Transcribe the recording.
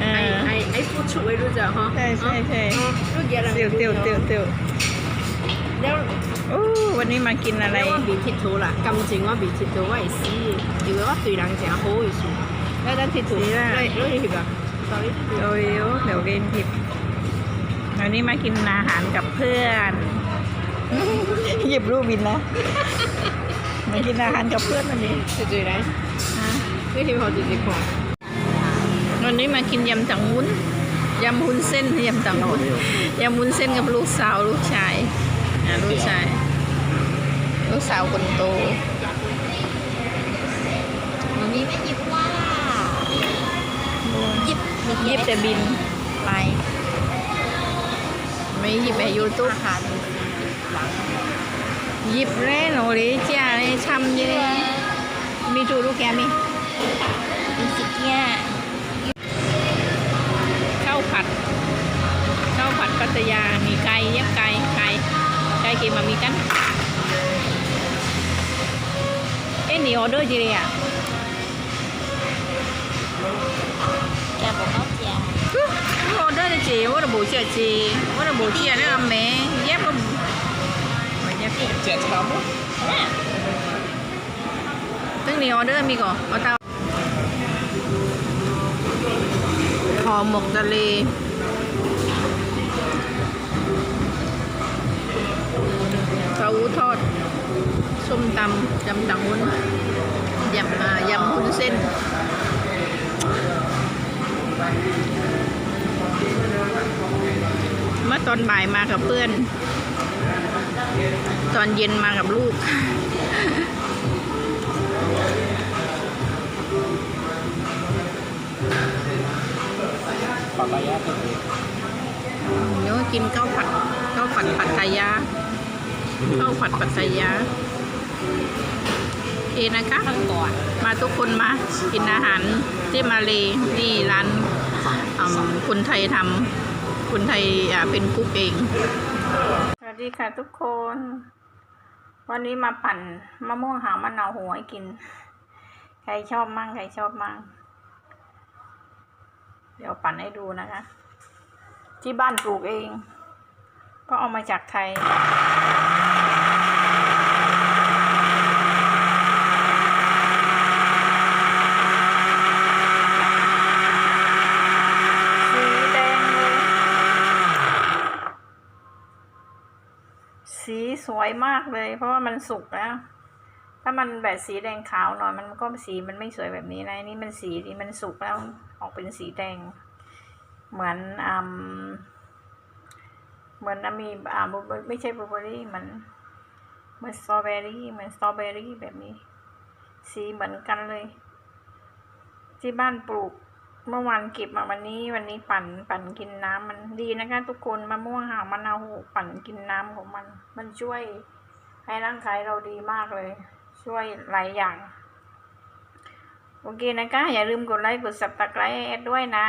เออ 系系喺付出嘅都就嗬， ใช่ใช่ใช่ 都嘢啦， เตียวเตียวเตียวเตียว แล้ว โอ้วันนี้มากินอะไร แล้ว我未铁到啦，咁正我未铁到，我系死，如果我对人正好嘅事， แล้วจะทิดถูก啦 攞攞去㗎，sorry， โอ้ยเดี๋ยวเรียนผิดวันนี้มากินอาหารกับเพื่อน หยิบรูปบินนะมากินอาหารกับเพื่อนวันนี้ 食住你， ฮะ 呢条我直接讲， วันนี้มากินยำจังวุ้นยำวุ้นเส้นยำจังวุ้นยำวุ้นเส้นกับลูกสาวลูกชายอะลูกชาย ลูกสาวคนโตมันมีไม่หยิบว่าหยิบมีหยิบแต่บินไป ไม่หยิบไปยูทูบอาหารหยิบเล่นโอริจ้าเลยช้ำเยอะมีจูลูกแกมี ไก่กี่มามีกันเอ๊ะนี่ออเดอร์จีเลยอะแกบอกเขาเจียออเดอ หูทอดส้มตำจำตังวุ้นยำยำวุ้นเส้นเมื่อตอนบ่ายมากับเพื่อน ตอนเย็นมากับลูก ปลาตลายาเนื้อกินข้าวผัดข้าวผัดปัตไทยา ข้าวผัดผัดไทยาโอเคนะคะก่อนมาทุกคนมากินอาหารที่มาเลนี่ร้านคุณไทยทำคุณไทยอ่าเป็นกุ๊กเอง สวัสดีค่ะทุกคน วันนี้มาปั่นมะม่วงหาวมะนาวหัวให้กิน ใครชอบมั่งใครชอบมั่งเดี๋ยวปั่นให้ดูนะคะ ที่บ้านปลูกเอง ก็เอามาจากไทย สีสวยมากเลย เพราะว่ามันสุกแล้ว ถ้ามันแบบสีแดงขาวหน่อยมันก็สีมันไม่สวยแบบนี้นะนี่มันสีที่มันสุกแล้วออกเป็นสีแดง เหมือนอ่าเหมือนอะมีอ่าบเบอร์ไม่ใช่บลูเบอร์รี่มือนเหมือนสตรอเบอรี่เหมือนสตรอเบอรี่แบบนี้ สีเหมือนกันเลย ที่บ้านปลูก เมื่อวานเก็บมาวันนี้วันนี้ปั่นปั่นกินน้ำมันดีนะคะ ทุกคนมะม่วงหาวมะนาวปั่นกินน้ำของมัน มันช่วยให้ร่างกายเราดีมากเลย ช่วยหลายอย่าง โอเคนะคะอย่าลืมกดไลค์กดสับตะไคร้ด้วยนะ